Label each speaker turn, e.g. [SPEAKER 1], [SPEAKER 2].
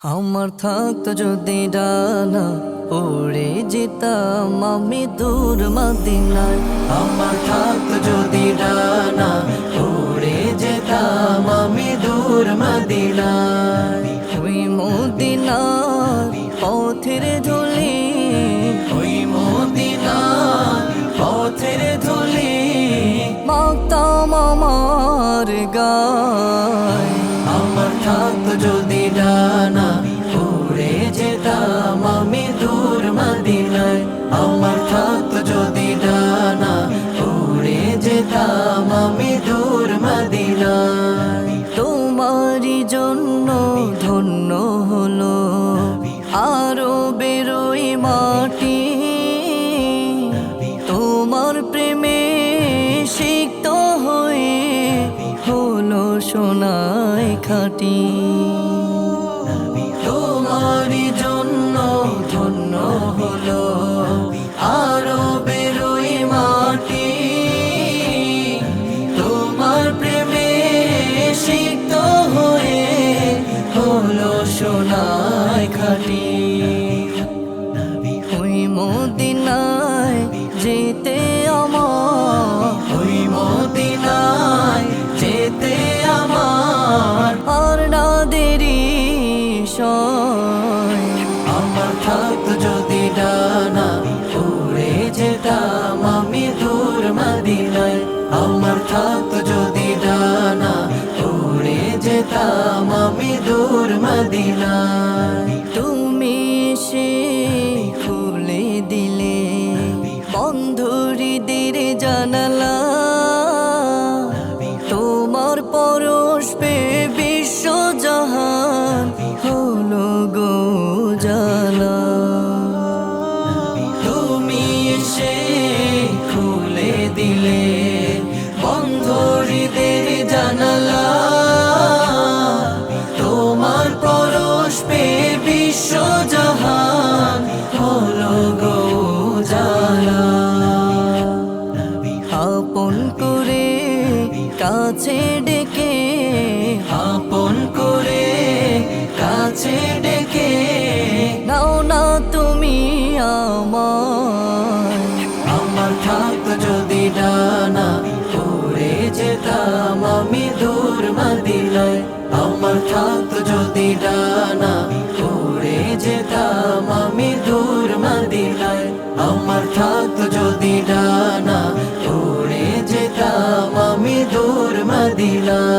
[SPEAKER 1] আমার থাকতো যদি ডানা উড়ে যেতাম আমি দূর মদিনায়। আমার থাকতো যদি ডানা উড়ে যেতাম আমি দূর মদিনায়। ওই মদিনার পথের ধুলি, ওই মদিনার পথের ধুলি মাতাম আমার গায়। আমার থাকতো যদি ডানা যেতাম আমি দূর মদিনায়। আমার থাকতো যদি ডানা উড়ে যেতাম আমি দূর মদিনায়। তোমারই জন্য ধন্য হলো আরও বেরোই মাটি। তোমার প্রেমে সিক্ত হয়ে হলো সোনায় খাটি। হলো সোনায় খাটি। ওই মদিনায় যেতে আমার ওই মদিনায় যেতে আমার। আর না দেরি আমার থাকতো দূর মদিনায় তুমি সে খুলে দিলে। বন্ধুরিদের জানালা কাছে ডেকে আপন করে কাছে ডেকে। নাও না তুমি আমার আমার থাকতো যদি ডানা উড়ে যেতাম আমি দূর মদিনায়। আমার থাকতো যদি ডানা উড়ে যেতাম আমি দূর মদিনায়। আমার থাকতো যদি ডানা উড়ে